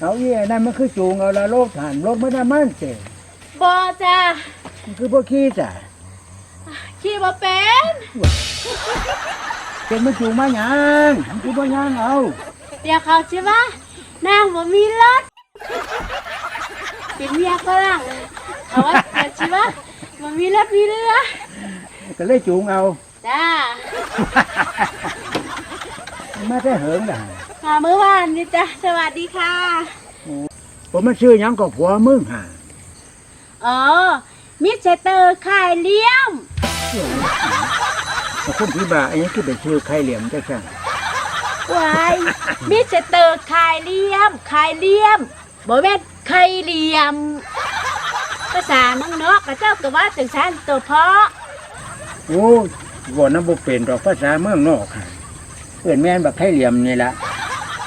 เอาเยี่ยนั่นมันคือจูงเอาละโลกฐานรถไม่ได้มันเจบอจ้ามันคือพวกขี้จ้ะขี่บ่เป็นเป็นมันจูงมาหยังมันคือบ่หยังเอาเดี๋ยวเขาใช่ปะนางบ่มีรถเป็นเมียฝรั่งเขาว่าเดี๋ยวใช่ปะบ่มีรถมีเรือก็เลยจูงเอาจ้า มาได้เหิงด่า มาเมื่อวานนี่จ้ะสวัสดีค่ะ ผมมันชื่อหยังก็ผัวมึงห่าอ๋อ มิสเตอร์ขายเลี้ยมแต่คนที่บ่าอันนี้คือเป็นชื่อใครเหลี่ยมจ้ะช่างวายมิสเตอร์ขายเลี้ยมขายเลี้ยมบ่แม่นไข่เหลี่ยม ภาษาน้องนอกกับเจ้าก็ว่าจังซั่นตัวเพาะ โอ้ยว่าน้ำบ่เป็นดอกภาษาเมืองนอกค่ะเอื่นแม่นบักไข่เหลี่ยมนี่ละ